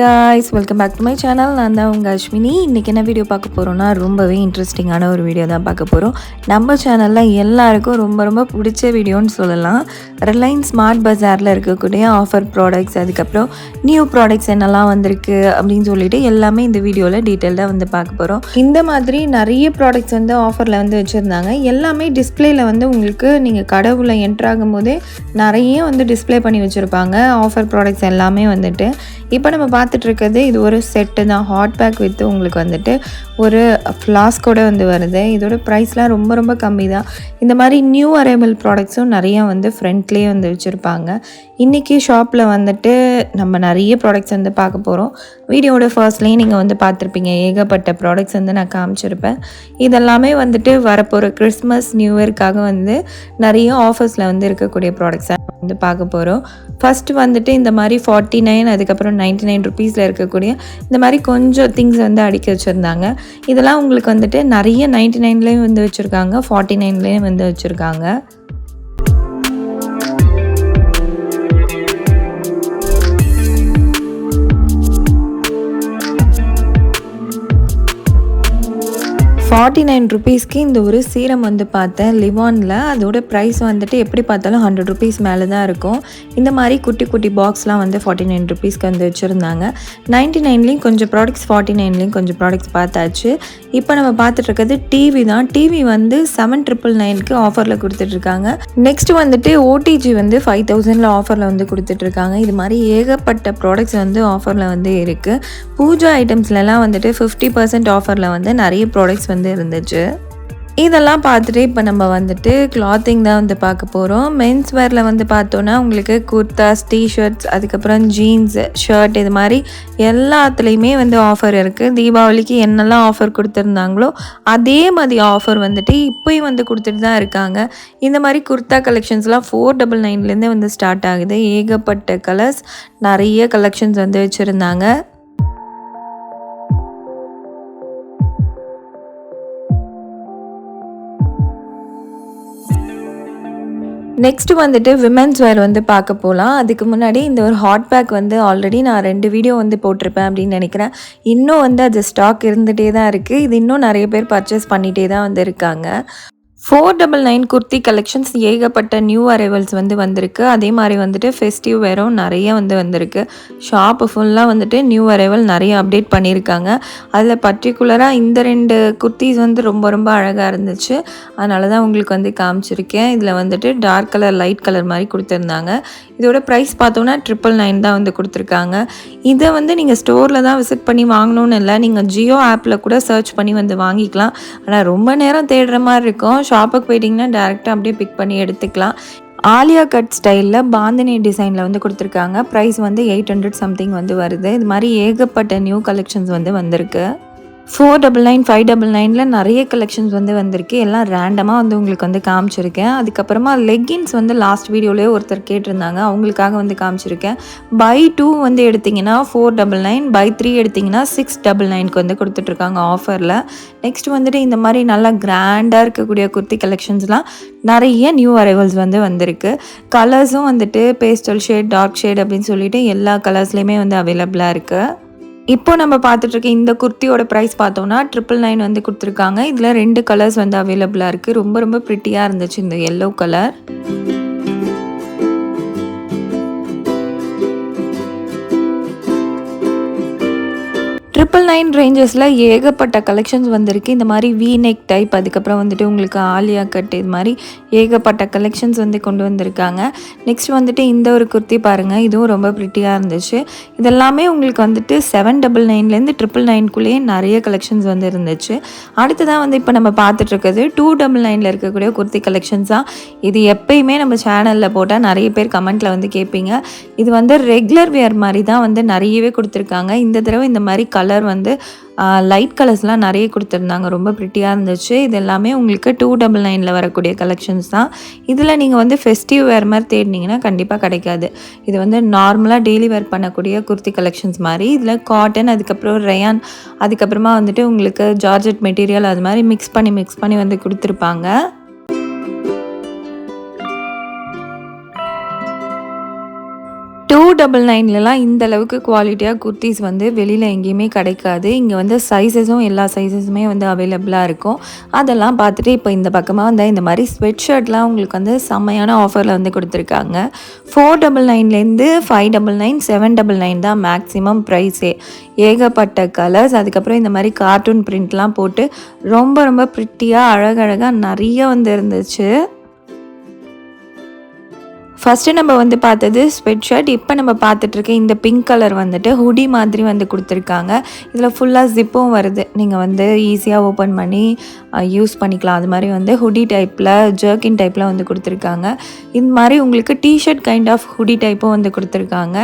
Guys welcome back to my channel நான் தான் உங்கள் அஸ்வினி. இன்றைக்கி என்ன வீடியோ பார்க்க போகிறோன்னா ரொம்பவே இன்ட்ரெஸ்டிங்கான ஒரு வீடியோ தான் பார்க்க போகிறோம் நம்ம சேனலில் எல்லாருக்கும் ரொம்ப ரொம்ப பிடிச்ச வீடியோன்னு சொல்லலாம். ரிலையன்ஸ் ஸ்மார்ட் பஜாரில் இருக்கக்கூடிய ஆஃபர் ப்ராடக்ட்ஸ் அதுக்கப்புறம் நியூ ப்ராடக்ட்ஸ் என்னெல்லாம் வந்திருக்கு அப்படின்னு சொல்லிட்டு எல்லாமே இந்த வீடியோவில் டீட்டெயிலாக வந்து பார்க்க போகிறோம் இந்த மாதிரி நிறைய ப்ராடக்ட்ஸ் வந்து ஆஃபரில் வந்து வச்சுருந்தாங்க. எல்லாமே டிஸ்பிளேயில் வந்து உங்களுக்கு நீங்கள் கடவுளை என்ட்ரு ஆகும்போதே நிறைய வந்து டிஸ்பிளே பண்ணி வச்சுருப்பாங்க. ஆஃபர் ப்ராடக்ட்ஸ் எல்லாமே வந்துட்டு. இப்போ நம்ம பார்த்து இருக்கிறது இது ஒரு செட்டு தான். ஹாட் பேக் வித்து உங்களுக்கு வந்துட்டு ஒரு ஃப்ளாஸ்கோட வந்து வருது. இதோட ப்ரைஸ்லாம் ரொம்ப ரொம்ப கம்மி தான். இந்த மாதிரி நியூ அரைவல் ப்ராடக்ட்ஸும் நிறையா வந்து ஃப்ரண்ட்லேயே வந்து வச்சுருப்பாங்க. இன்றைக்கி ஷாப்பில் வந்துட்டு நம்ம நிறைய ப்ராடக்ட்ஸ் வந்து பார்க்க போகிறோம் வீடியோட ஃபர்ஸ்ட்லேயும் நீங்கள் வந்து பார்த்துருப்பீங்க. ஏகப்பட்ட ப்ராடக்ட்ஸ் வந்து நான் காமிச்சிருப்பேன். இதெல்லாமே வந்துட்டு வரப்போகிற கிறிஸ்மஸ் நியூ இயர்க்காக வந்து நிறைய ஆஃபர்ஸில் வந்து இருக்கக்கூடிய ப்ராடக்ட்ஸை வந்து பார்க்க போகிறோம் ஃபஸ்ட்டு வந்துட்டு இந்த மாதிரி ஃபார்ட்டி நைன் அதுக்கப்புறம் நைன்ட்டி நைன் பீஸில் இருக்கக்கூடிய இந்த மாதிரி கொஞ்சம் திங்ஸ் வந்து அடிக்க வச்சுருந்தாங்க. இதெல்லாம் உங்களுக்கு வந்துட்டு நிறைய நைன்ட்டி நைன்லேயும் வந்து வச்சுருக்காங்க ஃபார்ட்டி நைன்லேயும் வந்து வச்சுருக்காங்க. ஃபார்ட்டி நைன் ருபீஸ்க்கு இந்த ஒரு சீரம் வந்து பார்த்தேன். லிவானில் அதோட ப்ரைஸ் வந்துட்டு எப்படி பார்த்தாலும் ஹண்ட்ரட் ருபீஸ் மேலே தான் இருக்கும். இந்த மாதிரி குட்டி குட்டி பாக்ஸ்லாம் வந்து ஃபார்ட்டி நைன் ருபீஸ்க்கு வந்து வச்சுருந்தாங்க. நைன்ட்டி நைன்லேயும் கொஞ்சம் ப்ராடக்ட்ஸ் ஃபார்ட்டி நைன்லேயும் கொஞ்சம் ப்ராடக்ட்ஸ் பார்த்தாச்சு. இப்போ நம்ம பார்த்துட்ருக்கிறது டிவி தான். டிவி வந்து செவன் ட்ரிபிள் நைனுக்கு ஆஃபரில் கொடுத்துட்ருக்காங்க. நெக்ஸ்ட் வந்துட்டு ஓடிஜி வந்து ஃபைவ் தௌசண்டில் ஆஃபரில் வந்து கொடுத்துட்ருக்காங்க. இது மாதிரி ஏகப்பட்ட ப்ராடக்ட்ஸ் வந்து ஆஃபரில் வந்து இருக்குது பூஜா ஐட்டம்ஸ்லலாம் வந்துட்டு ஃபிஃப்டி பர்சன்ட் ஆஃபரில் வந்து நிறைய ப்ராடக்ட்ஸ் வந்து வந்து இருந்துச்சு. இதெல்லாம் பார்த்துட்டு இப்போ நம்ம வந்துட்டு கிளாத்திங் தான் வந்து பார்க்க போகிறோம் மென்ஸ் வேரில் வந்து பார்த்தோன்னா உங்களுக்கு குர்தாஸ் டிஷர்ட்ஸ் அதுக்கப்புறம் ஜீன்ஸ் ஷர்ட் இது மாதிரி எல்லாத்துலேயுமே வந்து ஆஃபர் இருக்குது தீபாவளிக்கு என்னெல்லாம் ஆஃபர் கொடுத்துருந்தாங்களோ அதே மாதிரி ஆஃபர் வந்துட்டு இப்போயும் வந்து கொடுத்துட்டு தான் இருக்காங்க. இந்த மாதிரி குர்தா கலெக்ஷன்ஸ்லாம் ஃபோர் டபுள் நைன்லேருந்தே வந்து ஸ்டார்ட் ஆகுது. ஏகப்பட்ட கலர்ஸ் நிறைய கலெக்ஷன்ஸ் வந்து வச்சுருந்தாங்க. நெக்ஸ்ட் வந்துட்டு விமென்ஸ் வேர் வந்து பார்க்க போகலாம் அதுக்கு முன்னாடி இந்த ஒரு ஹாட் பேக் வந்து ஆல்ரெடி நான் ரெண்டு வீடியோ வந்து போட்டிருப்பேன் அப்படின்னு நினைக்கிறேன். இன்னும் வந்து அது ஸ்டாக் இருந்துகிட்டே தான் இருக்குது இது இன்னும் நிறைய பேர் பர்ச்சேஸ் பண்ணிகிட்டே தான் வந்து இருக்காங்க. Four double nine kurti collections ஏகப்பட்ட நியூ அரைவல்ஸ் வந்து வந்திருக்கு. அதே மாதிரி வந்துட்டு ஃபெஸ்டிவ் வேறும் நிறைய வந்து வந்திருக்கு. ஷாப்பு ஃபுல்லாக வந்துட்டு நியூ அரைவல் நிறைய அப்டேட் பண்ணியிருக்காங்க. அதில் பர்டிகுலராக இந்த ரெண்டு குர்த்திஸ் வந்து ரொம்ப ரொம்ப அழகாக இருந்துச்சு. அதனால தான் உங்களுக்கு வந்து காமிச்சிருக்கேன். இதில் வந்துட்டு டார்க் கலர் லைட் கலர் மாதிரி கொடுத்துருந்தாங்க. இதோட ப்ரைஸ் பார்த்தோன்னா ட்ரிபிள் நைன் தான் வந்து கொடுத்துருக்காங்க. இதை வந்து நீங்கள் ஸ்டோரில் தான் விசிட் பண்ணி வாங்கணும்னு இல்லை நீங்கள் ஜியோ ஆப்பில் கூட சர்ச் பண்ணி வந்து வாங்கிக்கலாம். ஆனால் ரொம்ப நேரம் தேடுற மாதிரி இருக்கும். ஷாப்புக்கு போயிட்டிங்கன்னா டேரெக்டாக அப்படியே பிக் பண்ணி எடுத்துக்கலாம். ஆலியா கட் ஸ்டைலில் பாந்தினி டிசைனில் வந்து கொடுத்துருக்காங்க. ப்ரைஸ் வந்து எயிட் ஹண்ட்ரட் சம்திங் வந்து வருது. இது மாதிரி ஏகப்பட்ட நியூ கலெக்ஷன்ஸ் வந்து வந்திருக்கு. Four double nine five double நைனில் நிறைய கலெக்ஷன்ஸ் வந்து வந்திருக்கு. எல்லாம் ரேண்டமாக வந்து உங்களுக்கு வந்து காமிச்சிருக்கேன். அதுக்கப்புறமா லெக்கின்ஸ் வந்து லாஸ்ட் வீடியோலேயே ஒருத்தர் கேட்டிருந்தாங்க. அவங்களுக்காக வந்து காமிச்சிருக்கேன். பை டூ வந்து எடுத்திங்கன்னா four double nine buy three எடுத்திங்கன்னா சிக்ஸ் டபுள் நைனுக்கு வந்து கொடுத்துட்ருக்காங்க ஆஃபரில் நெக்ஸ்ட் வந்துட்டு இந்த மாதிரி நல்லா கிராண்டாக இருக்கக்கூடிய குர்த்தி கலெக்ஷன்ஸ்லாம் நிறைய நியூ அரைவல்ஸ் வந்து வந்திருக்கு. கலர்ஸும் வந்துட்டு பேஸ்டல் ஷேட் டார்க் ஷேட் அப்படின்னு சொல்லிட்டு எல்லா கலர்ஸ்லேயுமே வந்து அவைலபிளாக இருக்குது இப்போ நம்ம பார்த்துட்டு இருக்க இந்த குர்த்தியோட ப்ரைஸ் பார்த்தோம்னா ட்ரிபிள் நைன் வந்து கொடுத்துருக்காங்க. இதில் ரெண்டு கலர்ஸ் வந்து அவைலபிளாக இருக்குது ரொம்ப ரொம்ப ப்ரிட்டியாக இருந்துச்சு இந்த எல்லோ கலர் ட்ரிபிள் நைன் ரேஞ்சஸில் ஏகப்பட்ட கலெக்ஷன்ஸ் வந்திருக்கு. இந்த மாதிரி வி நெக் டைப் அதுக்கப்புறம் வந்துட்டு உங்களுக்கு ஆலியா கட் இது மாதிரி ஏகப்பட்ட கலெக்ஷன்ஸ் வந்து கொண்டு வந்திருக்காங்க. நெக்ஸ்ட் வந்துட்டு இந்த ஒரு குர்த்தி பாருங்கள் இதுவும் ரொம்ப ப்ரிட்டியாக இருந்துச்சு. இதெல்லாமே உங்களுக்கு வந்துட்டு செவன் டபுள் நைன்லேருந்து ட்ரிபிள் நைன்குள்ளேயே நிறைய கலெக்ஷன்ஸ் வந்து இருந்துச்சு. அடுத்ததான் வந்து இப்போ நம்ம பார்த்துட்ருக்கிறது டூ டபுள் நைனில் இருக்கக்கூடிய குர்த்தி கலெக்ஷன்ஸ் தான். இது எப்பயுமே நம்ம சேனலில் போட்டால் நிறைய பேர் கமெண்ட்டில் வந்து கேட்பீங்க. இது வந்து ரெகுலர் வேர் மாதிரி தான் வந்து நிறையவே கொடுத்துருக்காங்க. இந்த தடவை இந்த மாதிரி கலர் கலர் வந்து லைட் கலர்ஸ்லாம் நிறைய கொடுத்துருந்தாங்க. ரொம்ப ப்ரிட்டியாக இருந்துச்சு. இது எல்லாமே உங்களுக்கு டூ டபுள் நைனில் வரக்கூடிய கலெக்ஷன்ஸ் தான். இதில் நீங்கள் வந்து ஃபெஸ்டிவ் வேர் மாதிரி தேடினீங்கன்னா கண்டிப்பாக கிடைக்காது. இது வந்து நார்மலாக டெய்லி வேர் பண்ணக்கூடிய குர்த்தி கலெக்ஷன்ஸ் மாதிரி. இதில் காட்டன் அதுக்கப்புறம் ரயான் அதுக்கப்புறமா வந்துட்டு உங்களுக்கு ஜார்ஜெட் மெட்டீரியல் அது மாதிரி மிக்ஸ் பண்ணி மிக்ஸ் பண்ணி வந்து கொடுத்துருப்பாங்க. டபுள் நைன்லலாம் இந்த அளவுக்கு குவாலிட்டியாக குர்த்திஸ் வந்து வெளியில் எங்கேயுமே கிடைக்காது. இங்கே வந்து சைஸஸும் எல்லா சைஸஸுமே வந்து அவைலபிளாக இருக்கும். அதெல்லாம் பார்த்துட்டு இப்போ இந்த பக்கமாக வந்து இந்த மாதிரி ஸ்வெட் ஷர்ட்லாம் உங்களுக்கு வந்து செம்மையான ஆஃபரில் வந்து கொடுத்துருக்காங்க. Four double நைன்லேருந்து five double nine seven double nine தான் மேக்ஸிமம் ப்ரைஸே ஏகப்பட்ட கலர்ஸ் அதுக்கப்புறம் இந்த மாதிரி கார்ட்டூன் பிரிண்ட்லாம் போட்டு ரொம்ப ரொம்ப ப்ரிட்டியாக அழகழகாக நிறைய வந்து இருந்துச்சு. ஃபஸ்ட்டு நம்ம வந்து பார்த்தது ஸ்வெட் ஷர்ட் இப்போ நம்ம பார்த்துட்ருக்க இந்த பிங்க் கலர் வந்துட்டு ஹுடி மாதிரி வந்து கொடுத்துருக்காங்க. இதில் ஃபுல்லாக ஜிப்பும் வருது. நீங்கள் வந்து ஈஸியாக ஓப்பன் பண்ணி யூஸ் பண்ணிக்கலாம். அது மாதிரி வந்து ஹுடி டைப்பில் ஜர்க்கின் டைப்பில் வந்து கொடுத்துருக்காங்க. இந்த மாதிரி உங்களுக்கு டிஷர்ட் கைண்ட் ஆஃப் ஹுடி டைப்பும் வந்து கொடுத்துருக்காங்க.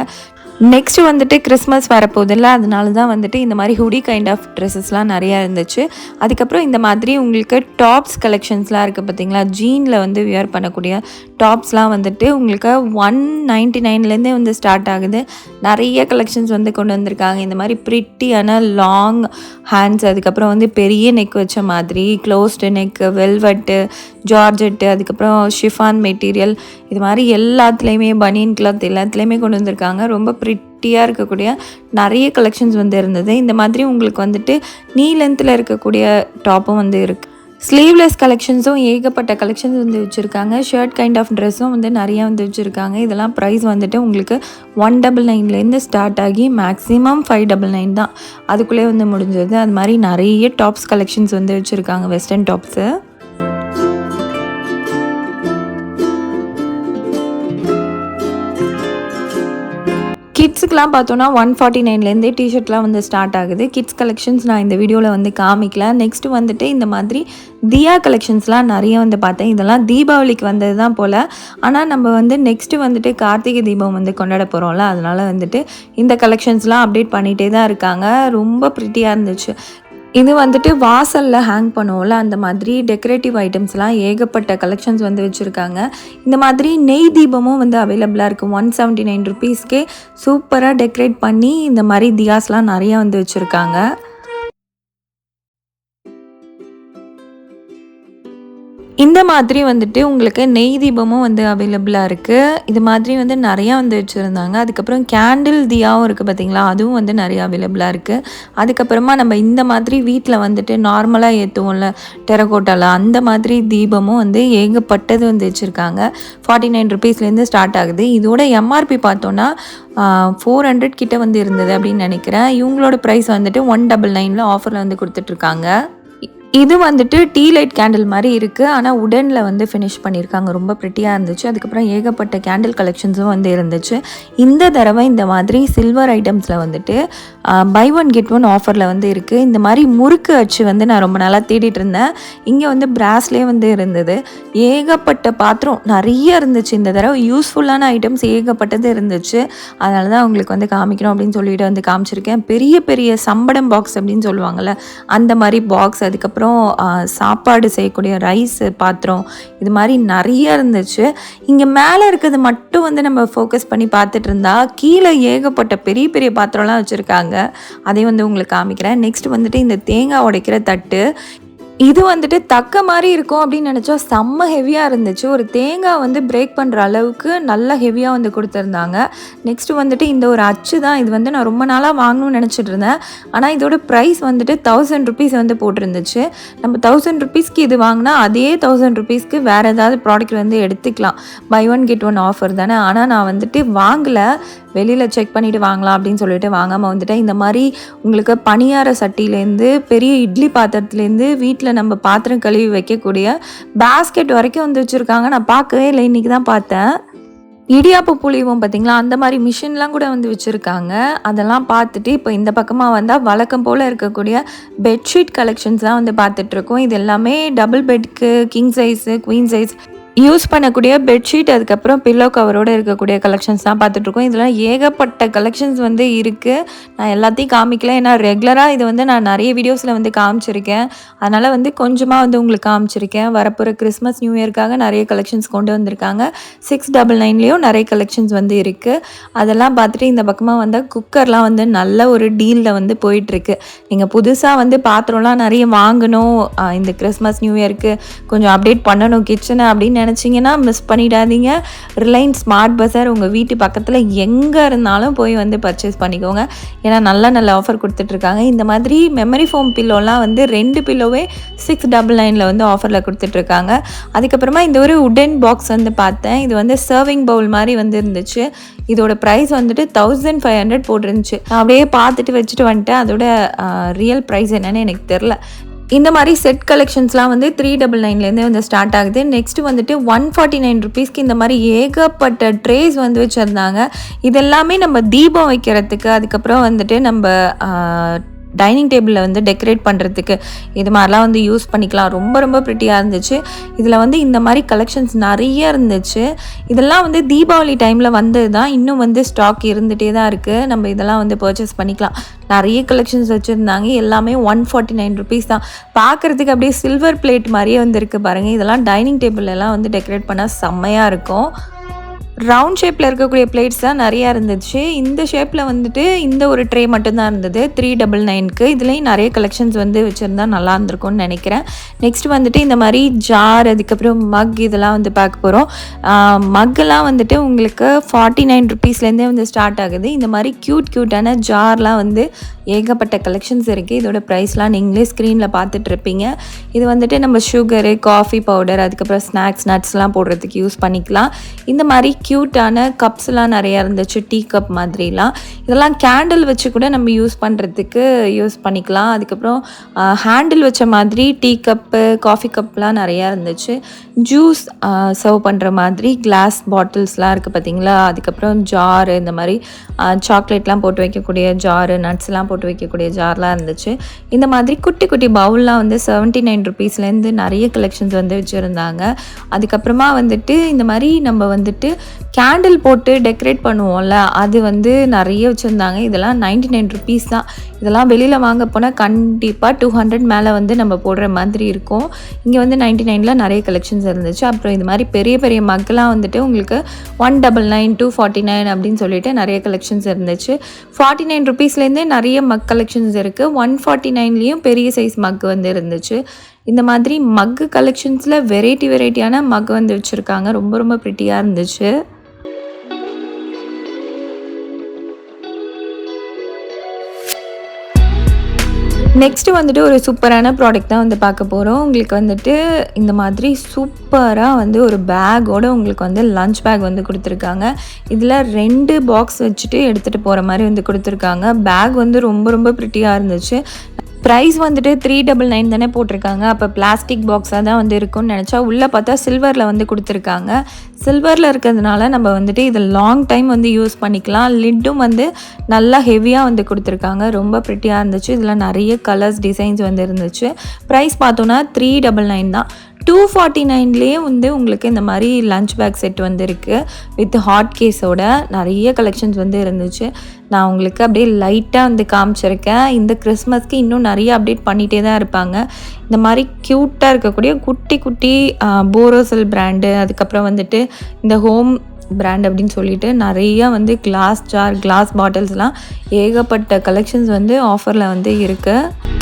நெக்ஸ்ட் வந்துட்டு கிறிஸ்மஸ் வரப்போதில்ல அதனால தான் வந்துட்டு இந்த மாதிரி ஹுடி கைண்ட் ஆஃப் ட்ரெஸ்ஸஸ்லாம் நிறையா இருந்துச்சு. அதுக்கப்புறம் இந்த மாதிரி உங்களுக்கு டாப்ஸ் கலெக்ஷன்ஸ்லாம் இருக்குது பார்த்தீங்களா ஜீனில் வந்து வியர் பண்ணக்கூடிய டாப்ஸ்லாம் வந்துட்டு உங்களுக்கு ஒன் நைன்ட்டி நைன்லேருந்தே வந்து ஸ்டார்ட் ஆகுது. நிறைய கலெக்ஷன்ஸ் வந்து கொண்டு வந்திருக்காங்க. இந்த மாதிரி ப்ரிட்டியான லாங் ஹேண்ட்ஸ் அதுக்கப்புறம் வந்து பெரிய நெக் வச்ச மாதிரி க்ளோஸ்டு நெக் வெல்வெட்டு ஜார்ஜெட்டு அதுக்கப்புறம் ஷிஃபான் மெட்டீரியல் இது மாதிரி எல்லாத்துலேயுமே பனியன் கிளாத் எல்லாத்துலேயுமே கொண்டு வந்திருக்காங்க. ரொம்ப ப்ரிட்டியாக இருக்கக்கூடிய நிறைய கலெக்ஷன்ஸ் வந்து இருந்தது. இந்த மாதிரி உங்களுக்கு வந்துட்டு நீ லென்த்தில் இருக்கக்கூடிய டாப்பும் வந்து இருக்குது ஸ்லீவ்லெஸ் கலெக்ஷன்ஸும் ஏகப்பட்ட கலெக்ஷன்ஸ் வந்து வச்சுருக்காங்க. ஷர்ட் கைண்ட் ஆஃப் ட்ரெஸ்ஸும் வந்து நிறையா வந்து வச்சுருக்காங்க. இதெல்லாம் ப்ரைஸ் வந்துட்டு உங்களுக்கு ஒன் டபுள் நைன்லேருந்து ஸ்டார்ட் ஆகி மேக்ஸிமம் ஃபைவ் டபுள் நைன் தான். அதுக்குள்ளே வந்து முடிஞ்சது. அது மாதிரி நிறைய டாப்ஸ் கலெக்ஷன்ஸ் வந்து வச்சுருக்காங்க வெஸ்டர்ன் டாப்ஸு கிட்ஸுக்கெலாம் பார்த்தோன்னா ஒன் ஃபார்ட்டி நைன்லேருந்தே டிஷர்ட்லாம் வந்து ஸ்டார்ட் ஆகுது. கிட்ஸ் கலெக்ஷன்ஸ் நான் இந்த வீடியோவில் வந்து காமிக்கல. நெக்ஸ்ட்டு வந்துட்டு இந்த மாதிரி தியா கலெக்ஷன்ஸ்லாம் நிறைய வந்து பார்த்தேன். இதெல்லாம் தீபாவளிக்கு வந்தது தான் போல். ஆனால் நம்ம வந்து நெக்ஸ்ட்டு வந்துட்டு கார்த்திகை தீபம் வந்து கொண்டாட போகிறோம்ல அதனால் வந்துட்டு இந்த கலெக்ஷன்ஸ்லாம் அப்டேட் பண்ணிகிட்டே தான் இருக்காங்க. ரொம்ப ப்ரிட்டியாக இருந்துச்சு. இது வந்துட்டு வாசலில் ஹேங் பண்ணுவோம்ல அந்த மாதிரி டெக்கரேட்டிவ் ஐட்டம்ஸ்லாம் ஏகப்பட்ட கலெக்ஷன்ஸ் வந்து வச்சுருக்காங்க. இந்த மாதிரி நெய் தீபமும் வந்து அவைலபிளாக இருக்கும் ஒன் செவன்ட்டி நைன் ருபீஸ்க்கே சூப்பராக டெக்கரேட் பண்ணி இந்த மாதிரி தியாஸ்லாம் நிறையா வந்து வச்சுருக்காங்க. இந்த மாதிரி வந்துட்டு உங்களுக்கு நெய் தீபமும் வந்து அவைலபிளாக இருக்குது இது மாதிரி வந்து நிறையா வந்து வச்சுருந்தாங்க. அதுக்கப்புறம் கேண்டில் தியாவும் இருக்குது பார்த்தீங்களா அதுவும் வந்து நிறையா அவைலபிளாக இருக்குது அதுக்கப்புறமா நம்ம இந்த மாதிரி வீட்டில் வந்துட்டு நார்மலாக ஏற்றுவோம்ல டெரகோட்டாவில் அந்த மாதிரி தீபமும் வந்து ஏகப்பட்டது வந்து வச்சுருக்காங்க. ஃபார்ட்டி நைன் ருபீஸ்லேருந்து ஸ்டார்ட் ஆகுது. இதோட எம்ஆர்பி பார்த்தோன்னா ஃபோர் ஹண்ட்ரட் கிட்டே வந்து இருந்தது அப்படின்னு நினைக்கிறேன். இவங்களோட ப்ரைஸ் வந்துட்டு ஒன் டபுள் நைனில் ஆஃபரில் வந்து கொடுத்துட்ருக்காங்க இது வந்துட்டு டீ லைட் கேண்டில் மாதிரி இருக்குது ஆனால் உடனில் வந்து ஃபினிஷ் பண்ணியிருக்காங்க. ரொம்ப ப்ரிட்டியாக இருந்துச்சு. அதுக்கப்புறம் ஏகப்பட்ட கேண்டில் கலெக்ஷன்ஸும் வந்து இருந்துச்சு. இந்த தடவை இந்த மாதிரி சில்வர் ஐட்டம்ஸில் வந்துட்டு பை ஒன் கெட் ஒன் ஆஃபரில் வந்து இருக்குது இந்த மாதிரி முறுக்கு அச்சு வந்து நான் ரொம்ப நாளாக தேடிட்டு இருந்தேன். இங்கே வந்து பிராஸ்லே வந்து இருந்தது. ஏகப்பட்ட பாத்திரம் நிறைய இருந்துச்சு. இந்த தடவை யூஸ்ஃபுல்லான ஐட்டம்ஸ் ஏகப்பட்டது இருந்துச்சு. அதனால தான் அவங்களுக்கு வந்து காமிக்கணும் அப்படின்னு சொல்லிட்டு வந்து காமிச்சிருக்கேன். பெரிய பெரிய சம்படம் பாக்ஸ் அப்படின்னு சொல்லுவாங்கள்ல அந்த மாதிரி பாக்ஸ் அதுக்கப்புறம் அதுக்கப்புறம் சாப்பாடு செய்யக்கூடிய ரைஸ் பாத்திரம் இது மாதிரி நிறைய இருந்துச்சு. இங்கே மேலே இருக்கிறது மட்டும் வந்து நம்ம ஃபோக்கஸ் பண்ணி பார்த்துட்டு இருந்தா கீழே ஏகப்பட்ட பெரிய பெரிய பாத்திரம்லாம் வச்சுருக்காங்க. அதையும் வந்து உங்களுக்கு காமிக்கிறேன். நெக்ஸ்ட் வந்துட்டு இந்த தேங்காய் உடைக்கிற தட்டு இது வந்துட்டு தக்க மாதிரி இருக்கும் அப்படின்னு நினச்சா செம்ம ஹெவியாக இருந்துச்சு. ஒரு தேங்காய் வந்து பிரேக் பண்ணுற அளவுக்கு நல்லா ஹெவியாக வந்து கொடுத்துருந்தாங்க. நெக்ஸ்ட்டு வந்துட்டு இந்த ஒரு அச்சு தான். இது வந்து நான் ரொம்ப நாளாக வாங்கணும்னு நினச்சிட்டு இருந்தேன். ஆனால் இதோட ப்ரைஸ் வந்துட்டு தௌசண்ட் ருபீஸ் வந்து போட்டிருந்துச்சு. நம்ம தௌசண்ட் ருபீஸ்க்கு இது வாங்கினா அதே தௌசண்ட் ருபீஸ்க்கு வேறு ஏதாவது ப்ராடக்ட் வந்து எடுத்துக்கலாம். Buy one get one offer தானே. ஆனால் நான் வந்துட்டு வாங்கலை. வெளியில் செக் பண்ணிவிட்டு வாங்கலாம் அப்படின்னு சொல்லிட்டு வாங்காமல் வந்துட்டேன் இந்த மாதிரி உங்களுக்கு பணியார சட்டியிலேருந்து பெரிய இட்லி பாத்திரத்துலேருந்து வீட்டில் நம்ம பாத்திரம் கழுவி வைக்கக்கூடிய பேஸ்கெட் வரைக்கும் வந்து வச்சுருக்காங்க. நான் பார்க்கவே இல்லை இன்றைக்கி தான் பார்த்தேன். இடியாப்பு புளிவும் பார்த்திங்களா? அந்த மாதிரி மிஷின்லாம் கூட வந்து வச்சுருக்காங்க. அதெல்லாம் பார்த்துட்டு இப்போ இந்த பக்கமாக வந்தால் வழக்கம் போல் இருக்கக்கூடிய பெட்ஷீட் கலெக்ஷன்ஸ் தான் வந்து பார்த்துட்ருக்கோம் இது எல்லாமே double பெட்க்கு king size queen size use பண்ணக்கூடிய பெட்ஷீட் அதுக்கப்புறம் பில்லோ கவரோடு இருக்கக்கூடிய கலெக்ஷன்ஸ் தான் பார்த்துட்ருக்கோம். இதெல்லாம் ஏகப்பட்ட கலெக்ஷன்ஸ் வந்து இருக்குது நான் எல்லாத்தையும் காமிக்கல. ஏன்னா ரெகுலராக இது வந்து நான் நிறைய வீடியோஸில் வந்து காமிச்சிருக்கேன். அதனால் வந்து கொஞ்சமாக வந்து உங்களுக்கு காமிச்சிருக்கேன். வரப்போகிற கிறிஸ்மஸ் நியூ இயர்க்காக நிறைய கலெக்ஷன்ஸ் கொண்டு வந்திருக்காங்க. சிக்ஸ் டபுள் நைன்லேயும் நிறைய கலெக்ஷன்ஸ் வந்து இருக்குது அதெல்லாம் பார்த்துட்டு இந்த பக்கமாக வந்தால் குக்கர்லாம் வந்து நல்ல ஒரு டீலில் வந்து போயிட்டுருக்கு நீங்கள் புதுசாக வந்து பாத்திரம்லாம் நிறைய வாங்கணும். இந்த கிறிஸ்மஸ் நியூ இயர்க்கு கொஞ்சம் அப்டேட் பண்ணணும் கிச்சனை அப்படின்னு நினச்சிங்கன்னா மிஸ் பண்ணிடாதீங்க. ரிலையன்ஸ் ஸ்மார்ட் பஸார் உங்கள் வீட்டு பக்கத்தில் எங்கே இருந்தாலும் போய் வந்து பர்ச்சேஸ் பண்ணிக்கோங்க. ஏன்னா நல்ல நல்ல ஆஃபர் கொடுத்துட்ருக்காங்க. இந்த மாதிரி மெமரி ஃபோம் பில்லோலாம் வந்து ரெண்டு பில்லோவே சிக்ஸ் டபுள் நைனில் வந்து ஆஃபரில் கொடுத்துட்ருக்காங்க. அதுக்கப்புறமா இந்த ஒரு உடன் பாக்ஸ் வந்து பார்த்தேன். இது வந்து சர்விங் பவுல் மாதிரி வந்து இருந்துச்சு. இதோட ப்ரைஸ் வந்துட்டு தௌசண்ட் ஃபைவ் ஹண்ட்ரட் போட்டிருந்துச்சு. நான் அப்படியே பார்த்துட்டு வச்சுட்டு வந்துட்டேன். அதோட ரியல் ப்ரைஸ் என்னன்னு எனக்கு தெரில இந்த மாதிரி செட் கலெக்ஷன்ஸ்லாம் வந்து த்ரீ டபுள் நைன்லேருந்தே வந்து ஸ்டார்ட் ஆகுது. நெக்ஸ்ட் வந்துட்டு ஒன் ஃபார்ட்டி நைன் ருபீஸ்க்கு இந்த மாதிரி ஏகப்பட்ட ட்ரேஸ் வந்து வச்சுருந்தாங்க. இதெல்லாமே நம்ம தீபம் வைக்கிறதுக்கு அதுக்கப்புறம் வந்துட்டு நம்ம டைனிங் டேபிளில் வந்து டெக்கரேட் பண்ணுறதுக்கு இது மாதிரிலாம் வந்து யூஸ் பண்ணிக்கலாம். ரொம்ப ரொம்ப ப்ரிட்டியாக இருந்துச்சு. இதில் வந்து இந்த மாதிரி கலெக்ஷன்ஸ் நிறைய இருந்துச்சு. இதெல்லாம் வந்து தீபாவளி டைமில் வந்தது தான் இன்னும் வந்து ஸ்டாக் இருந்துகிட்டே தான் இருக்குது நம்ம இதெல்லாம் வந்து பர்ச்சேஸ் பண்ணிக்கலாம். நிறைய கலெக்ஷன்ஸ் வச்சுருந்தாங்க. எல்லாமே ஒன் ஃபார்ட்டி நைன் ருபீஸ் தான். பார்க்குறதுக்கு அப்படியே சில்வர் பிளேட் மாதிரியே வந்து இருக்குது பாருங்கள் இதெல்லாம் டைனிங் டேபிளெல்லாம் வந்து டெக்கரேட் பண்ணால் செம்மையாக இருக்கும். ரவுண்ட் ஷேப்பில் இருக்கக்கூடிய பிளேட்ஸ் தான் நிறையா இருந்துச்சு. இந்த ஷேப்பில் வந்துட்டு இந்த ஒரு ட்ரே மட்டும்தான் இருந்தது. த்ரீ டபுள் நைனுக்கு இதுலேயும் நிறைய கலெக்ஷன்ஸ் வந்து வச்சுருந்தா நல்லா இருந்திருக்கும்னு நினைக்கிறேன். நெக்ஸ்ட் வந்துட்டு இந்த மாதிரி ஜார் அதுக்கப்புறம் மக் இதெல்லாம் வந்து பார்க்க போகிறோம் மக்கெல்லாம் வந்துட்டு உங்களுக்கு ஃபார்ட்டி நைன் ருபீஸ்லேருந்தே வந்து ஸ்டார்ட் ஆகுது. இந்த மாதிரி க்யூட் க்யூட்டான ஜார்லாம் வந்து ஏகப்பட்ட கலெக்ஷன்ஸ் இருக்குது இதோட ப்ரைஸ்லாம் நீங்களே ஸ்க்ரீனில் பார்த்துட்ருப்பீங்க இது வந்துட்டு நம்ம சுகரு காஃபி பவுடர் அதுக்கப்புறம் ஸ்நாக்ஸ் நட்ஸ்லாம் போடுறதுக்கு யூஸ் பண்ணிக்கலாம். இந்த மாதிரி க்யூட்டான கப்ஸ்லாம் நிறையா இருந்துச்சு டீ கப் மாதிரிலாம். இதெல்லாம் கேண்டில் வச்சு கூட நம்ம யூஸ் பண்ணுறதுக்கு யூஸ் பண்ணிக்கலாம். அதுக்கப்புறம் ஹேண்டில் வச்ச மாதிரி டீ கப்பு காஃபி கப்லாம் நிறையா இருந்துச்சு. ஜூஸ் சர்வ் பண்ணுற மாதிரி கிளாஸ் பாட்டில்ஸ்லாம் இருக்குது பார்த்தீங்களா அதுக்கப்புறம் ஜாரு இந்த மாதிரி சாக்லேட்லாம் போட்டு வைக்கக்கூடிய ஜாரு நட்ஸ்லாம் போட்டு போட்டு வைக்கக்கூடிய ஜார்லாம் இருந்துச்சு. இந்த மாதிரி குட்டி குட்டி பவுல்லாம் வந்து செவன்ட்டி நைன் ருபீஸ்லேருந்து நிறைய கலெக்ஷன்ஸ் வந்து வச்சுருந்தாங்க. அதுக்கப்புறமா வந்துட்டு இந்த மாதிரி நம்ம வந்துட்டு கேண்டில் போட்டு டெக்கரேட் பண்ணுவோம்ல அது வந்து நிறைய வச்சுருந்தாங்க. இதெல்லாம் நைன்டி நைன் ருபீஸ் தான். இதெல்லாம் வெளியில் வாங்க போனால் கண்டிப்பாக டூ ஹண்ட்ரட் மேலே வந்து நம்ம போடுற மாதிரி இருக்கும். இங்கே வந்து நைன்டி நைனில் நிறைய கலெக்ஷன்ஸ் இருந்துச்சு. அப்புறம் இது மாதிரி பெரிய பெரிய மக்கெல்லாம் வந்துட்டு உங்களுக்கு one double nine two forty nine அப்படின்னு சொல்லிட்டு நிறைய கலெக்ஷன்ஸ் இருந்துச்சு. ஃபார்ட்டி நைன் ருபீஸ்லேருந்தே நிறைய மக் கலெக்ஷன்ஸ் இருக்குது ஒன் ஃபார்ட்டி நைன்லேயும் பெரிய சைஸ் மக் வந்து இருந்துச்சு. இந்த மாதிரி மக்கு கலெக்ஷன்ஸில் வெரைட்டி வெரைட்டியான மக் வந்து வச்சுருக்காங்க. ரொம்ப ரொம்ப ப்ரிட்டியாக இருந்துச்சு. நெக்ஸ்ட்டு வந்துட்டு ஒரு சூப்பரான ப்ராடக்ட் தான் வந்து பார்க்க போகிறோம் உங்களுக்கு வந்துட்டு இந்த மாதிரி சூப்பராக வந்து ஒரு பேக்கோடு உங்களுக்கு வந்து லஞ்ச் பேக் வந்து கொடுத்துருக்காங்க. இதில் ரெண்டு பாக்ஸ் வச்சுட்டு எடுத்துகிட்டு போகிற மாதிரி வந்து கொடுத்துருக்காங்க. பேக் வந்து ரொம்ப ரொம்ப ப்ரிட்டியாக இருந்துச்சு. ப்ரைஸ் வந்துட்டு த்ரீ டபுள் நைன் தானே போட்டிருக்காங்க. அப்போ பிளாஸ்டிக் பாக்ஸாக தான் வந்து இருக்கும்னு நினச்சா உள்ளே பார்த்தா சில்வரில் வந்து கொடுத்துருக்காங்க. சில்வரில் இருக்கிறதுனால நம்ம வந்துட்டு இதை லாங் டைம் வந்து யூஸ் பண்ணிக்கலாம். லிட்டும் வந்து நல்லா ஹெவியாக வந்து கொடுத்துருக்காங்க. ரொம்ப ப்ரிட்டியாக இருந்துச்சு. இதில் நிறைய கலர்ஸ் டிசைன்ஸ் வந்து இருந்துச்சு. ப்ரைஸ் பார்த்தோன்னா த்ரீ டபுள் நைன் தான். டூ ஃபார்ட்டி நைன்லேயே வந்து உங்களுக்கு இந்த மாதிரி லஞ்ச் பேக் செட் வந்து இருக்குது வித் ஹாட் கேஸோட நிறைய கலெக்ஷன்ஸ் வந்து இருந்துச்சு. நான் உங்களுக்கு அப்படியே லைட்டாக வந்து காமிச்சிருக்கேன். இந்த கிறிஸ்மஸ்க்கு இன்னும் நிறைய அப்டேட் பண்ணிகிட்டே தான் இருப்பாங்க. இந்த மாதிரி க்யூட்டாக இருக்கக்கூடிய குட்டி குட்டி போரோசல் பிராண்டு அதுக்கப்புறம் வந்துட்டு இந்த ஹோம் பிராண்ட் அப்படின்னு சொல்லிட்டு நிறைய வந்து கிளாஸ் ஜார் கிளாஸ் பாட்டில்ஸ்லாம் ஏகப்பட்ட கலெக்ஷன்ஸ் வந்து ஆஃபரில் வந்து இருக்குது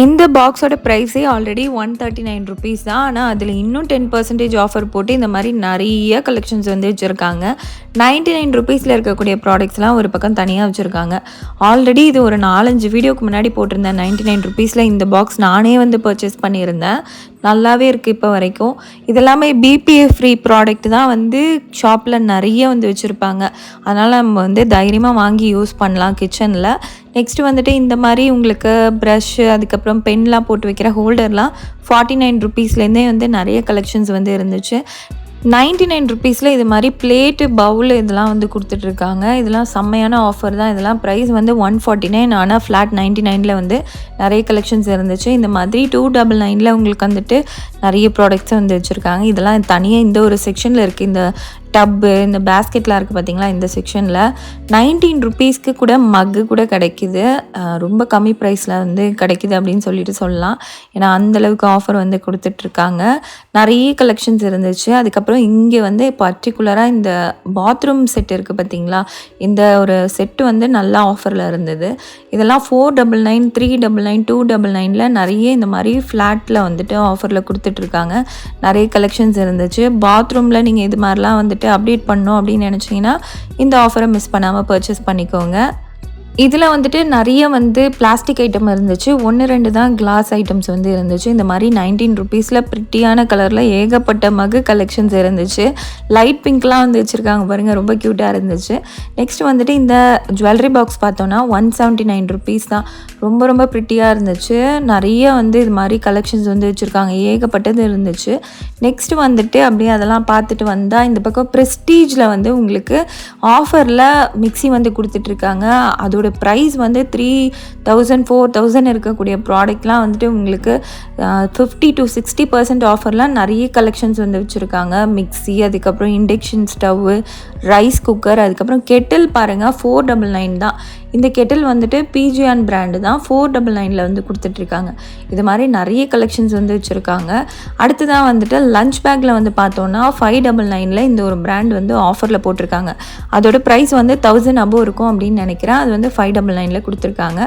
இந்த பாக்ஸோட ப்ரைஸே already one thirty nine rupees தான். ஆனால் அதில் இன்னும் டென் பர்சன்டேஜ் ஆஃபர் போட்டு இந்த மாதிரி நிறைய கலெக்ஷன்ஸ் வந்து வச்சுருக்காங்க. நைன்ட்டி நைன் ருபீஸில் இருக்கக்கூடிய ப்ராடக்ட்ஸ்லாம் ஒரு பக்கம் தனியாக வச்சுருக்காங்க. ஆல்ரெடி இது ஒரு நாலஞ்சு வீடியோக்கு முன்னாடி போட்டிருந்தேன் நைன்ட்டி நைன் ருபீஸில் இந்த பாக்ஸ் நானே வந்து பர்ச்சேஸ் பண்ணியிருந்தேன். நல்லாவே இருக்குது இப்போ வரைக்கும். இதெல்லாமே பிபிஎஃப் ஃப்ரீ ப்ராடக்ட் தான் வந்து ஷாப்பில் நிறைய வந்து வச்சுருப்பாங்க. அதனால் நம்ம வந்து தைரியமாக வாங்கி யூஸ் பண்ணலாம் கிச்சனில் நெக்ஸ்ட் வந்துட்டு இந்த மாதிரி உங்களுக்கு ப்ரஷ்ஷு அதுக்கப்புறம் பென்லாம் போட்டு வைக்கிற ஹோல்டர்லாம் ஃபார்ட்டி நைன் ருபீஸ்லேருந்தே வந்து நிறைய கலெக்ஷன்ஸ் வந்து இருந்துச்சு. நைன்ட்டி நைன் ருபீஸில் இது மாதிரி பிளேட்டு பவுல் இதெல்லாம் வந்து கொடுத்துட்ருக்காங்க. இதெல்லாம் செம்மையான ஆஃபர் தான். இதெல்லாம் ப்ரைஸ் வந்து ஒன் ஃபார்ட்டி நைன் ஆனால் ஃப்ளாட் நைன்ட்டி நைனில் வந்து நிறைய கலெக்ஷன்ஸ் இருந்துச்சு. இந்த மாதிரி டூ டபுள் நைனில் உங்களுக்கு வந்துட்டு நிறைய ப்ராடக்ட்ஸ் வந்து வச்சுருக்காங்க. இதெல்லாம் தனியாக இந்த ஒரு செக்ஷனில் இருக்குது இந்த டப்பு இந்த பேஸ்கெட்லாம் இருக்குது பார்த்தீங்களா இந்த செக்ஷனில். நைன்டீன் ருபீஸ்க்கு கூட மக்கு கூட கிடைக்குது. ரொம்ப கம்மி ப்ரைஸில் வந்து கிடைக்குது அப்படின்னு சொல்லிட்டு சொல்லலாம். ஏன்னா அந்தளவுக்கு ஆஃபர் வந்து கொடுத்துட்ருக்காங்க. நிறைய கலெக்ஷன்ஸ் இருந்துச்சு. அதுக்கப்புறம் இங்கே வந்து பர்டிகுலராக இந்த பாத்ரூம் செட் இருக்குது பார்த்தீங்களா இந்த ஒரு செட்டு வந்து நல்லா ஆஃபரில் இருந்தது. இதெல்லாம் four double nine three double nine two double நைனில் நிறைய இந்த மாதிரி ஃப்ளாட்டில் வந்துட்டு ஆஃபரில் கொடுத்துட்ருக்காங்க. நிறைய கலெக்ஷன்ஸ் இருந்துச்சு. பாத்ரூமில் நீங்கள் இது மாதிரிலாம் வந்துட்டு அப்டேட் பண்ணோம் அப்படின்னு நினச்சிங்கன்னா இந்த ஆஃபரை மிஸ் பண்ணாமல் பர்ச்சேஸ் பண்ணிக்கோங்க. இதில் வந்துட்டு நிறைய வந்து பிளாஸ்டிக் ஐட்டம் இருந்துச்சு. ஒன்று ரெண்டு தான் கிளாஸ் ஐட்டம்ஸ் வந்து இருந்துச்சு. இந்த மாதிரி நைன்டீன் ருபீஸில் ப்ரிட்டியான கலரில் ஏகப்பட்ட மகு கலெக்ஷன்ஸ் இருந்துச்சு. லைட் பிங்க்லாம் வந்து வச்சுருக்காங்க பாருங்கள் ரொம்ப க்யூட்டாக இருந்துச்சு. நெக்ஸ்ட் வந்துட்டு இந்த ஜுவல்லரி பாக்ஸ் பார்த்தோன்னா ஒன் செவன்ட்டி நைன் ருபீஸ் தான். ரொம்ப ரொம்ப ப்ரிட்டியாக இருந்துச்சு. நிறைய வந்து இது மாதிரி கலெக்ஷன்ஸ் வந்து வச்சுருக்காங்க. ஏகப்பட்டது இருந்துச்சு. நெக்ஸ்ட் வந்துட்டு அப்படியே அதெல்லாம் பார்த்துட்டு வந்தால் இந்த பக்கம் ப்ரெஸ்டீஜில் வந்து உங்களுக்கு ஆஃபரில் மிக்ஸி வந்து கொடுத்துட்ருக்காங்க அதோட ப்ரைஸ் வந்து த்ரீ தௌசண்ட் ஃபோர் தௌசண்ட் இருக்கக்கூடிய ப்ராடக்ட்லாம் வந்துட்டு உங்களுக்கு ஃபிஃப்டி டு சிக்ஸ்டி பர்சன்ட் ஆஃபர்லாம் நிறைய கலெக்ஷன்ஸ் வந்து வச்சுருக்காங்க. மிக்ஸி அதுக்கப்புறம் இண்டக்ஷன் ஸ்டவ்வு ரைஸ் குக்கர் அதுக்கப்புறம் கெட்டில் பாருங்கள் ஃபோர் டபுள் நைன் தான். இந்த கெட்டில் வந்துட்டு பிஜிஆன் பிராண்டு தான் ஃபோர் டபுள் நைனில் வந்து கொடுத்துட்ருக்காங்க. இது மாதிரி நிறைய கலெக்ஷன்ஸ் வந்து வச்சுருக்காங்க. அடுத்ததான் வந்துட்டு லஞ்ச் பேக்கில் வந்து பார்த்தோன்னா ஃபைவ் டபுள் நைனில் இந்த ஒரு பிராண்ட் வந்து ஆஃபரில் போட்டிருக்காங்க. அதோட ப்ரைஸ் வந்து தௌசண்ட் அபோவ் இருக்கும் அப்படின்னு நினைக்கிறேன். அது வந்து ஃபைவ் டபுள் நைனில் கொடுத்துருக்காங்க.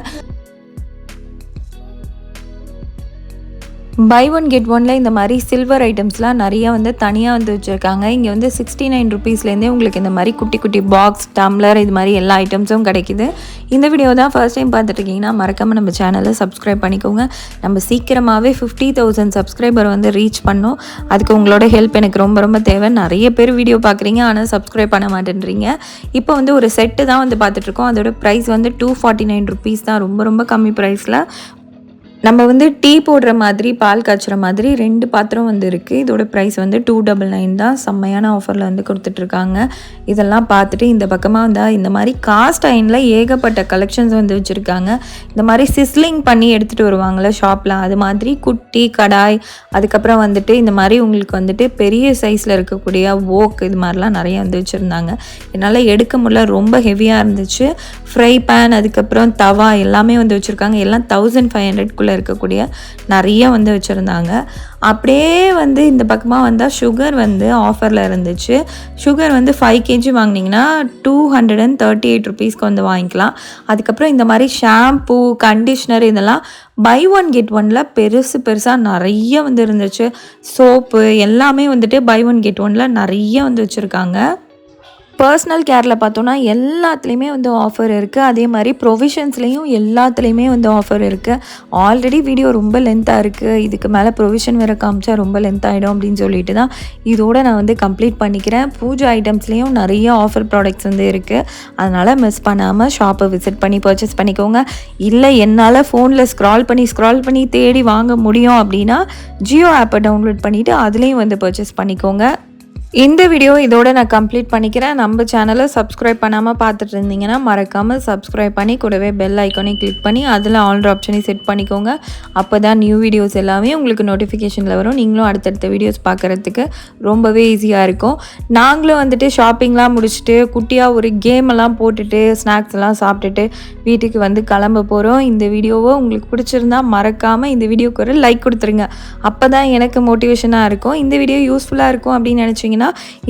பை ஒன் கெட் ஒனில் இந்த மாதிரி சில்வர் ஐட்டம்ஸ்லாம் நிறையா வந்து தனியாக வந்து வச்சுருக்காங்க. இங்கே வந்து சிக்ஸ்டி நைன் ருபீஸ்லேருந்தே உங்களுக்கு இந்த மாதிரி குட்டி குட்டி பாக்ஸ் டம்ளர் இது மாதிரி எல்லா ஐட்டம்ஸும் கிடைக்குது. இந்த வீடியோ தான் ஃபர்ஸ்ட் டைம் பார்த்துட்ருக்கீங்கன்னா மறக்காமல் நம்ம சேனலை சப்ஸ்கிரைப் பண்ணிக்கோங்க. நம்ம சீக்கிரமாகவே ஃபிஃப்டி தௌசண்ட் சப்ஸ்கிரைபர் வந்து ரீச் பண்ணோம். அதுக்கு உங்களோட ஹெல்ப் எனக்கு ரொம்ப ரொம்ப தேவை. நிறைய பேர் வீடியோ பார்க்குறீங்க ஆனால் சப்ஸ்கிரைப் பண்ண மாட்டேன்றீங்க. இப்போ வந்து ஒரு செட்டு தான் வந்து பார்த்துட்ருக்கோம். அதோட ப்ரைஸ் வந்து டூ ஃபார்ட்டி நைன் ருபீஸ் தான். ரொம்ப ரொம்ப கம்மி ப்ரைஸில் நம்ம வந்து டீ போடுற மாதிரி பால் காய்ச்சுற மாதிரி ரெண்டு பாத்திரம் வந்து இருக்குது இதோட ப்ரைஸ் வந்து டூ டபுள் நைன் தான். செம்மையான ஆஃபரில் வந்து கொடுத்துட்ருக்காங்க. இதெல்லாம் பார்த்துட்டு இந்த பக்கமாக வந்தால் இந்த மாதிரி காஸ்ட் அயனில் ஏகப்பட்ட கலெக்ஷன்ஸ் வந்து வச்சுருக்காங்க. இந்த மாதிரி சிஸ்லிங் பண்ணி எடுத்துகிட்டு வருவாங்களே ஷாப்பில் அது மாதிரி குட்டி கடாய் அதுக்கப்புறம் வந்துட்டு இந்த மாதிரி உங்களுக்கு வந்துட்டு பெரிய சைஸில் இருக்கக்கூடிய ஓக் இது மாதிரிலாம் நிறைய வந்து வச்சுருந்தாங்க. என்னால் எடுக்க முடியல. ரொம்ப ஹெவியாக இருந்துச்சு. ஃப்ரை பேன் அதுக்கப்புறம் தவா எல்லாமே வந்து வச்சுருக்காங்க. எல்லாம் தௌசண்ட் ஃபைவ் ஹண்ட்ரட்குள்ளே இருக்கக்கூடிய நிறைய வந்து வச்சுருந்தாங்க. அப்படியே வந்து இந்த பக்கமாக வந்தால் சுகர் வந்து ஆஃபரில் இருந்துச்சு. சுகர் வந்து ஃபைவ் கேஜி வாங்கினீங்கன்னா two hundred and thirty eight ருபீஸ்க்கு வந்து வாங்கிக்கலாம். அதுக்கப்புறம் இந்த மாதிரி ஷாம்பூ கண்டிஷ்னர் இதெல்லாம் பை ஒன் கெட் ஒனில் பெருசு பெருசாக நிறைய வந்து இருந்துச்சு. சோப்பு எல்லாமே வந்துட்டு பை ஒன் கெட் ஒனில் நிறைய வந்து வச்சுருக்காங்க. பர்சனல் கேரில் பார்த்தோன்னா எல்லாத்துலேயுமே வந்து ஆஃபர் இருக்குது அதே மாதிரி ப்ரொவிஷன்ஸ்லேயும் எல்லாத்துலேயுமே வந்து ஆஃபர் இருக்குது ஆல்ரெடி வீடியோ ரொம்ப லென்த்தாக இருக்குது இதுக்கு மேலே ப்ரொவிஷன் வேறு காமிச்சா ரொம்ப லென்த் ஆகிடும் அப்படின்னு சொல்லிட்டு தான் இதோடு நான் வந்து கம்ப்ளீட் பண்ணிக்கிறேன். பூஜை ஐட்டம்ஸ்லேயும் நிறைய ஆஃபர் ப்ராடக்ட்ஸ் வந்து இருக்குது அதனால் மிஸ் பண்ணாமல் ஷாப்பை விசிட் பண்ணி பர்ச்சேஸ் பண்ணிக்கோங்க. இல்லை என்னால் ஃபோனில் ஸ்க்ரால் பண்ணி ஸ்க்ரால் பண்ணி தேடி வாங்க முடியும் அப்படின்னா ஜியோ ஆப்பை டவுன்லோட் பண்ணிவிட்டு அதுலேயும் வந்து பர்ச்சேஸ் பண்ணிக்கோங்க. இந்த வீடியோ இதோட நான் கம்ப்ளீட் பண்ணிக்கிறேன். நம்ம சேனலை சப்ஸ்கிரைப் பண்ணாமல் பார்த்துட்டு இருந்தீங்கன்னா மறக்காமல் சப்ஸ்கிரைப் பண்ணி கூடவே பெல் ஐக்கானே கிளிக் பண்ணி அதில் ஆல்ரெடி ஆப்ஷனை செட் பண்ணிக்கோங்க. அப்போ தான் நியூ வீடியோஸ் எல்லாமே உங்களுக்கு நோட்டிஃபிகேஷனில் வரும். நீங்களும் அடுத்தடுத்த வீடியோஸ் பார்க்குறதுக்கு ரொம்பவே ஈஸியாக இருக்கும். நாங்களும் வந்துட்டு ஷாப்பிங்லாம் முடிச்சுட்டு குட்டியாக ஒரு கேம் எல்லாம் போட்டுட்டு ஸ்நாக்ஸ் எல்லாம் சாப்பிட்டுட்டு வீட்டுக்கு வந்து கிளம்ப போகிறோம் இந்த வீடியோவை உங்களுக்கு பிடிச்சிருந்தா மறக்காமல் இந்த வீடியோக்கு ஒரு லைக் கொடுத்துருங்க. அப்போ தான் எனக்கு மோட்டிவேஷனாக இருக்கும். இந்த வீடியோ யூஸ்ஃபுல்லாக இருக்கும் அப்படின்னு நினச்சிங்கன்னா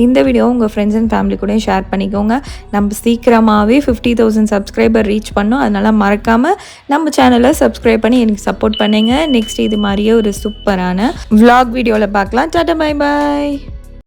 இந்த வீடியோ உங்கள் ஃப்ரெண்ட்ஸ் அண்ட் ஃபேமிலி கூட ஷேர் பண்ணிக்கோங்க. நம்ம சீக்கிரமாகவே ஃபிஃப்டி தௌசண்ட் சப்ஸ்கிரைபர் ரீச் பண்ணோம். அதனால் மறக்காமல் நம்ம சேனலை சப்ஸ்கிரைப் பண்ணி எனக்கு சப்போர்ட் பண்ணுங்க. நெக்ஸ்ட் இது மாதிரியே ஒரு சூப்பரான விலாக் வீடியோவில் பார்க்கலாம். Tata bye bye